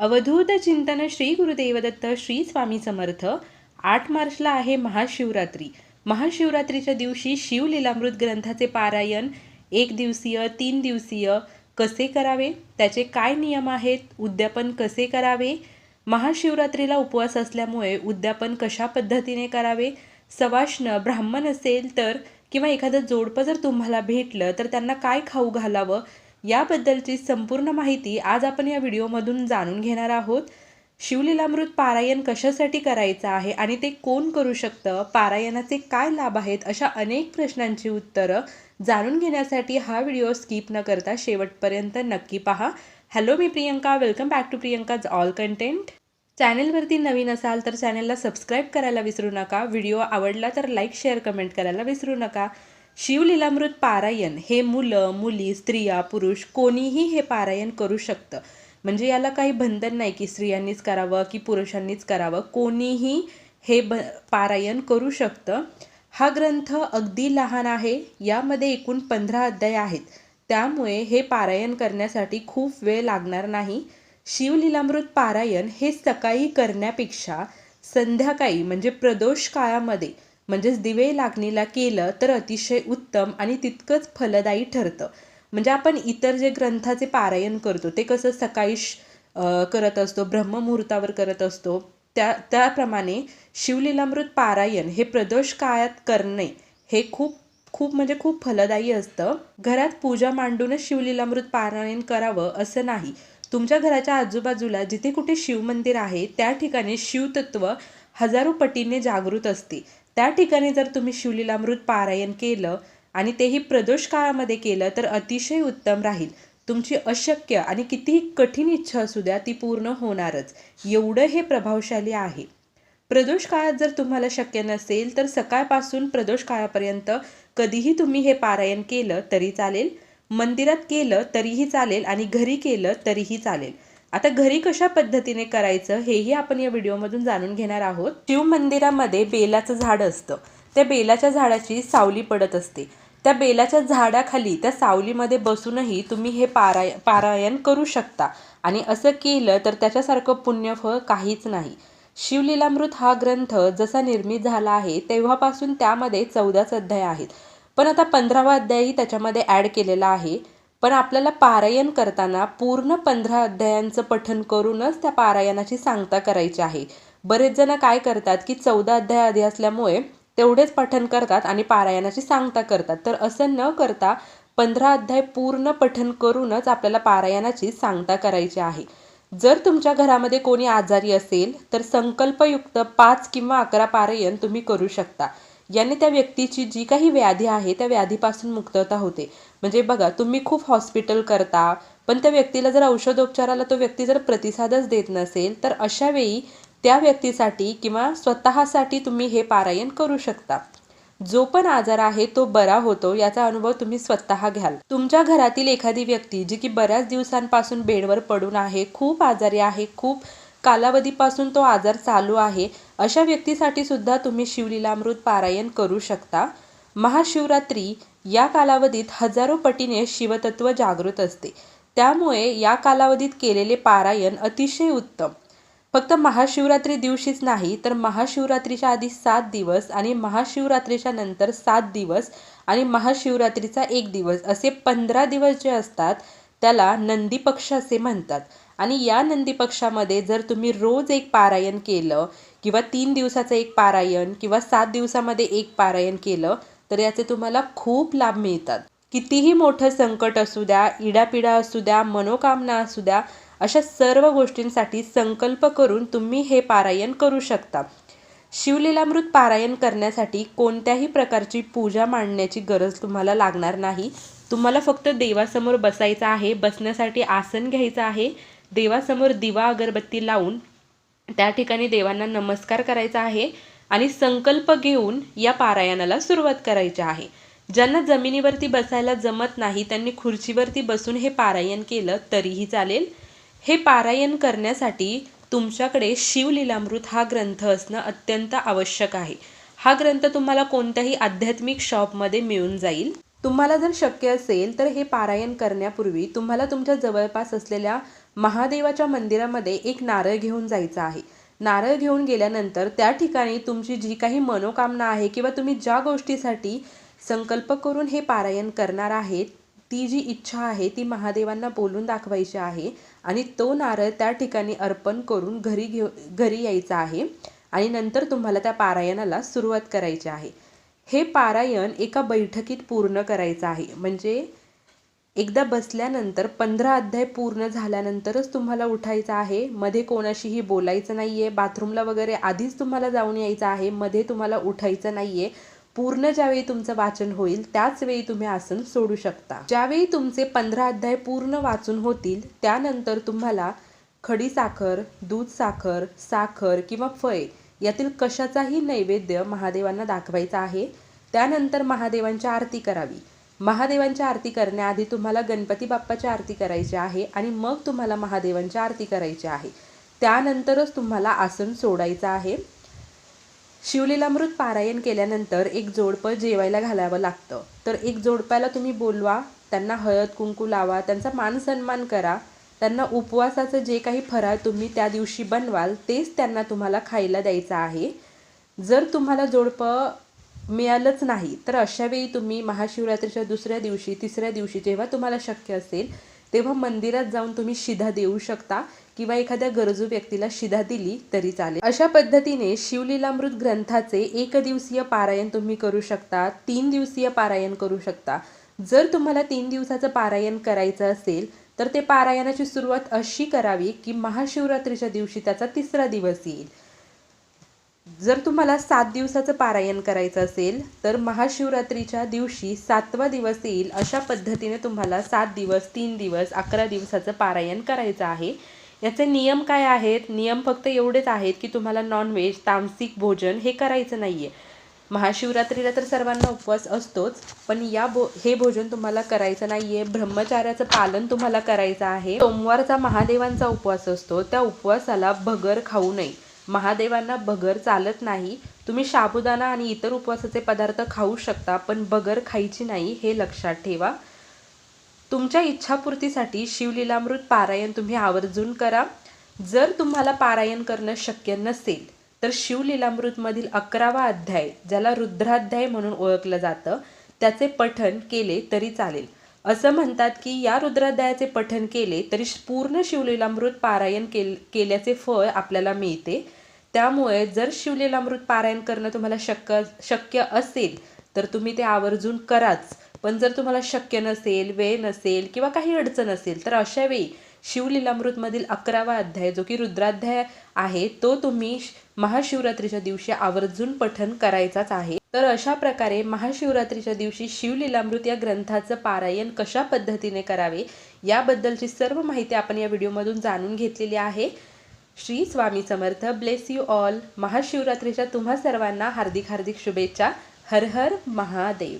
अवधूत चिंतन श्री गुरुदेवदत्त श्री स्वामी समर्थ. आठ मार्चला आहे महाशिवरात्री. महाशिवरात्रीच्या दिवशी शिवलीलामृत ग्रंथाचे पारायण एक दिवसीय तीन दिवसीय कसे करावे? त्याचे काय नियम आहेत? उद्यापन कसे करावे? महाशिवरात्रीला उपवास असल्यामुळे उद्यापन कशा पद्धतीने करावे? सवाष्ण ब्राह्मण असेल तर किंवा एखादं जोडपं जर तुम्हाला भेटलं तर त्यांना काय खाऊ घालावं? याबद्दलची संपूर्ण माहिती आज आपण या व्हिडिओमधून जाणून घेणार आहोत. शिवलीलामृत पारायण कशासाठी करायचं आहे आणि ते कोण करू शकतं? पारायणाचे काय लाभ आहेत? अशा अनेक प्रश्नांची उत्तरं जाणून घेण्यासाठी हा व्हिडिओ स्किप न करता शेवटपर्यंत नक्की पहा. Hello me Priyanka. Welcome back to Priyanka's all content चॅनेलवरती नवीन असाल तर चॅनेलला सबस्क्राईब करायला विसरू नका. व्हिडिओ आवडला तर लाईक शेअर कमेंट करायला विसरू नका. शिवलीलामृत पारायण हे मुलं मुली स्त्रिया पुरुष कोणीही हे पारायण करू शकतं. म्हणजे याला काही बंधन नाही की स्त्रियांनीच करावं की पुरुषांनीच करावं. कोणीही हे ब पारायण करू शकतं. हा ग्रंथ अगदी लहान आहे. यामध्ये एकूण पंधरा अध्याय आहेत. त्यामुळे हे पारायण करण्यासाठी खूप वेळ लागणार नाही. शिवलीलामृत पारायण हे सकाळी करण्यापेक्षा संध्याकाळी म्हणजे प्रदोष काळामध्ये म्हणजेच दिवे लागणीला केलं तर अतिशय उत्तम आणि तितकंच फलदायी ठरतं. म्हणजे आपण इतर जे ग्रंथाचे पारायण करतो ते कसं सकाळी करत असतो ब्रह्ममुहूर्तावर करत असतो त्या त्याप्रमाणे शिवलीलामृत पारायण हे प्रदोष काळात करणे हे खूप खूप म्हणजे खूप फलदायी असतं. घरात पूजा मांडूनच शिवलीलामृत पारायण करावं असं नाही. तुमच्या घराच्या आजूबाजूला जिथे कुठे शिवमंदिर आहे त्या ठिकाणी शिवतत्व हजारो पटीने जागृत असते. त्या ठिकाणी जर तुम्ही शिवलीलामृत पारायण केलं आणि तेही प्रदोष काळामध्ये केलं तर अतिशय उत्तम राहील. तुमची अशक्य आणि कितीही कठीण इच्छा असू द्या ती पूर्ण होणारच. एवढं हे प्रभावशाली आहे. प्रदोष काळात जर तुम्हाला शक्य नसेल तर सकाळपासून प्रदोष काळापर्यंत कधीही तुम्ही हे पारायण केलं तरी चालेल. मंदिरात केलं तरीही चालेल आणि घरी केलं तरीही चालेल. आता घरी कशा पद्धतीने करायचं हेही आपण या व्हिडिओमधून जाणून घेणार आहोत. शिव मंदिरामध्ये बेलाचं झाड असतं. त्या बेलाच्या झाडाची सावली पडत असते. त्या बेलाच्या झाडाखाली त्या सावलीमध्ये बसूनही तुम्ही हे पाराय पारायण करू शकता. आणि असं केलं तर त्याच्यासारखं पुण्यफळ काहीच नाही. शिवलीलामृत हा ग्रंथ जसा निर्मित झाला आहे तेव्हापासून त्यामध्ये चौदाच अध्याय आहेत. पण आता पंधरावा अध्यायही त्याच्यामध्ये ॲड केलेला आहे. पण आपल्याला पारायण करताना पूर्ण पंधरा अध्यायांचं पठन करूनच त्या पारायणाची सांगता करायची आहे. बरेच जण काय करतात की चौदा अध्याय आधी असल्यामुळे तेवढेच पठन करतात आणि पारायणाची सांगता करतात. तर असं न करता पंधरा अध्याय पूर्ण पठन करूनच आपल्याला पारायणाची सांगता करायची आहे. जर तुमच्या घरामध्ये कोणी आजारी असेल तर संकल्पयुक्त पाच किंवा अकरा पारायण तुम्ही करू शकता. याने त्या व्यक्तीची जी काही व्याधी आहे त्या व्याधीपासून मुक्तता होते. म्हणजे बघा तुम्ही खूप हॉस्पिटल करता पण त्या व्यक्तीला जर औषधोपचाराला तो व्यक्ती जर प्रतिसादच देत नसेल तर अशा वेळी त्या व्यक्तीसाठी किंवा स्वतःसाठी तुम्ही हे पारायण करू शकता. जो पण आजार आहे तो बरा होतो याचा अनुभव तुम्ही स्वतः घ्याल. तुमच्या घरातील एखादी व्यक्ती जी की बऱ्याच दिवसांपासून बेडवर पडून आहे खूप आजारी आहे खूप कालावधीपासून तो आजार चालू आहे अशा व्यक्तीसाठी सुद्धा तुम्ही शिवलीलामृत पारायण करू शकता. महाशिवरात्री या कालावधीत हजारो पटीने शिवतत्व जागृत असते. त्यामुळे या कालावधीत केलेले पारायण अतिशय उत्तम. फक्त महाशिवरात्री दिवशीच नाही तर महाशिवरात्रीच्या आधी सात दिवस आणि महाशिवरात्रीच्या नंतर सात दिवस आणि महाशिवरात्रीचा एक दिवस असे पंधरा दिवस जे असतात त्याला नंदी पक्ष असे म्हणतात. आणि या नंदी पक्षामध्ये जर तुम्ही रोज एक पारायण केलं किंवा तीन दिवसाचं एक पारायण किंवा सात दिवसामध्ये एक पारायण केलं तर याचे तुम्हाला खूप लाभ मिळतात. कितीही मोठं संकट असू द्या इडापिडा असू द्या मनोकामना असू द्या अशा सर्व गोष्टींसाठी संकल्प करून तुम्ही हे पारायण करू शकता. शिवलीलामृत पारायण करण्यासाठी कोणत्याही प्रकारची पूजा मांडण्याची गरज तुम्हाला लागणार नाही. तुम्हाला फक्त देवासमोर बसायचं आहे बसण्यासाठी आसन घ्यायचं आहे देवासमोर दिवा अगरबत्ती लावून त्या ठिकाणी देवांना नमस्कार करायचा आहे आणि संकल्प घेऊन या पारायणाला सुरुवात करायची आहे. ज्यांना जमिनीवरती बसायला जमत नाही त्यांनी खुर्चीवरती बसून हे पारायण केलं तरीही चालेल. हे पारायण करण्यासाठी तुमच्याकडे शिवलीलामृत हा ग्रंथ असणं अत्यंत आवश्यक आहे. हा ग्रंथ तुम्हाला कोणत्याही आध्यात्मिक शॉपमध्ये मिळून जाईल. तुम्हाला जर शक्य असेल तर हे पारायण करण्यापूर्वी तुम्हाला तुमच्या जवळपास असलेल्या महादेवाच्या मंदिरामध्ये एक नारळ घेऊन जायचं आहे. नारळ घेऊन गेल्यानंतर त्या ठिकाणी तुमची जी काही मनोकामना आहे किंवा तुम्ही ज्या गोष्टीसाठी संकल्प करून हे पारायण करणार आहेत ती जी इच्छा आहे ती महादेवांना बोलून दाखवायची आहे आणि तो नारळ त्या ठिकाणी अर्पण करून घरी घेऊ घरी यायचा आहे आणि नंतर तुम्हाला त्या पारायणाला सुरुवात करायची आहे. हे पारायण एका बैठकीत पूर्ण करायचं आहे. म्हणजे एकदा बसल्यानंतर पंधरा अध्याय पूर्ण झाल्यानंतरच तुम्हाला उठायचं आहे. मध्ये कोणाशीही बोलायचं नाही आहे बाथरूमला वगैरे आधीच तुम्हाला जाऊन यायचं आहे. मध्ये तुम्हाला उठायचं नाही आहे पूर्ण ज्यावेळी तुमचं वाचन होईल त्याच वेळी तुम्ही आसन सोडू शकता. ज्यावेळी तुमचे पंधरा अध्याय पूर्ण वाचून होतील त्यानंतर तुम्हाला खडी साखर दूध साखर साखर किंवा फळे यातील कशाचाही नैवेद्य महादेवांना दाखवायचा आहे. त्यानंतर महादेवांची आरती करावी. महादेवांची आरती करण्याआधी तुम्हाला गणपती बाप्पाची आरती करायची आहे आणि मग तुम्हाला महादेवांची आरती करायची आहे. त्यानंतरच तुम्हाला आसन सोडायचं आहे. शिवलीलामृत पारायण केल्यानंतर एक जोडपं जेवायला घालावं लागतं. तर एक जोडप्याला तुम्ही बोलवा त्यांना हळद कुंकू लावा त्यांचा मान सन्मान करा. त्यांना उपवासाचं जे काही फराळ तुम्ही त्या दिवशी बनवाल तेच त्यांना तुम्हाला खायला द्यायचं आहे. जर तुम्हाला जोडपं मिळालंच नाही. तर अशा वेळी तुम्ही महाशिवरात्रीच्या दुसऱ्या दिवशी तिसऱ्या दिवशी जेव्हा तुम्हाला शक्य असेल तेव्हा मंदिरात जाऊन तुम्ही शिधा देऊ शकता किंवा एखाद्या गरजू व्यक्तीला शिधा दिली तरी चालेल. अशा पद्धतीने शिवलीलामृत ग्रंथाचे एक दिवसीय पारायण तुम्ही करू शकता तीन दिवसीय पारायण करू शकता. जर तुम्हाला तीन दिवसाचं पारायण करायचं असेल तर ते पारायणाची सुरुवात अशी करावी की महाशिवरात्रीच्या दिवशी त्याचा तिसरा दिवस येईल. जर तुम्हाला सात दिवसाचं पारायण करायचं असेल तर महाशिवरात्रीच्या दिवशी सातवा दिवस येईल अशा पद्धतीने तुम्हाला सात दिवस तीन दिवस अकरा दिवसाचं पारायण करायचं आहे. याचे नियम काय आहेत? नियम फक्त एवढेच आहेत की तुम्हाला नॉनव्हेज तामसिक भोजन हे करायचं नाही आहे महाशिवरात्रीला तर सर्वांना उपवास असतोच पण या भो हे भोजन तुम्हाला करायचं नाही आहे ब्रह्मचार्याचं पालन तुम्हाला करायचं आहे. सोमवारचा महादेवांचा उपवास असतो. त्या उपवासाला भगर खाऊ नये. महादेवांना बगर चालत नाही. तुम्ही साबुदाणा आणि इतर उपवासाचे पदार्थ खाऊ शकता पण बगर खायची नाही हे लक्षात ठेवा. तुमच्या इच्छापूर्तीसाठी शिवलीलामृत पारायण तुम्ही आवर्जून करा. जर तुम्हाला पारायण करणं शक्य नसेल तर शिवलीलामृतमधील अकरावा अध्याय ज्याला रुद्राध्याय म्हणून ओळखलं जातं त्याचे पठण केले तरी चालेल. असं म्हणतात की या रुद्राध्यायाचे पठण केले तरी पूर्ण शिवलीलामृत पारायण केल केल्याचे फळ आपल्याला मिळते. त्यामुळे जर शिवलीलामृत पारायण करणं तुम्हाला शक्य शक्य असेल तर तुम्ही ते आवर्जून कराच. पण जर तुम्हाला शक्य नसेल वेळ नसेल किंवा काही अडचण असेल तर अशावेळी शिवलीलामृतमधील अकरावा अध्याय जो की रुद्राध्याय आहे तो तुम्ही महाशिवरात्रीच्या दिवशी आवर्जून पठन करायचाच आहे. तर अशा प्रकारे महाशिवरात्रीच्या दिवशी शिवलीलामृत या ग्रंथाचं पारायण कशा पद्धतीने करावे याबद्दलची सर्व माहिती आपण या व्हिडिओमधून जाणून घेतलेली आहे. Shri Swami Samarth. Bless you all महाशिवरात्रीच्या तुम्हा सर्वांना हार्दिक हार्दिक शुभेच्छा. हर हर महादेव.